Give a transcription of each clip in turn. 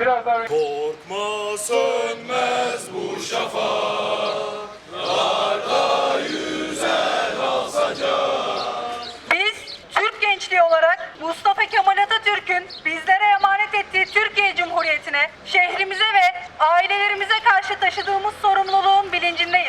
Biraz daha Korkma sönmez bu şafak Biz Türk gençliği olarak Mustafa Kemal Atatürk'ün bizlere emanet ettiği Türkiye Cumhuriyeti'ne, şehrimize ve ailelerimize karşı taşıdığımız sorumluluğun bilincindeyiz.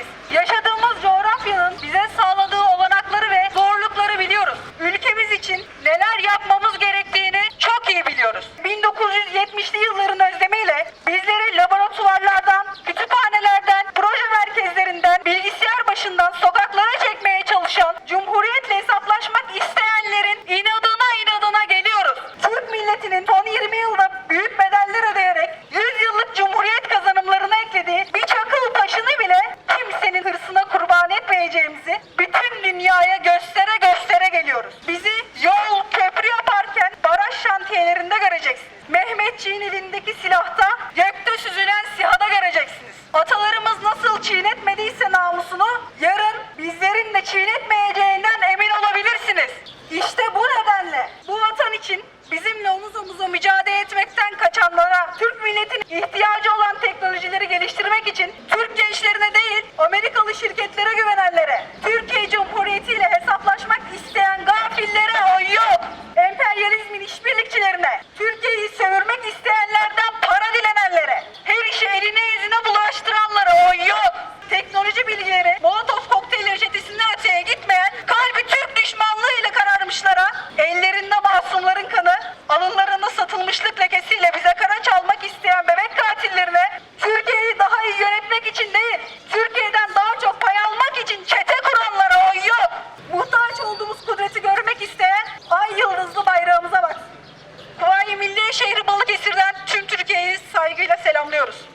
yapabileceğimizi bütün dünyaya göstere göstere geliyoruz. Bizi yol köprü yaparken baraj şantiyelerinde göreceksiniz. Mehmetçiğin elindeki silahta gökte süzülen sihada göreceksiniz. Atalarımız nasıl çiğnetmediyse namusunu yarın bizlerin de çiğnetmeyeceğinden emin olabilirsiniz. İşte bu nedenle bu vatan için bizimle omuz omuza mücadele etmekten Türk gençlerine değil Amerikalı şirketlere güvenenlere, Türk şehri Balıkesir'den tüm Türkiye'yi saygıyla selamlıyoruz.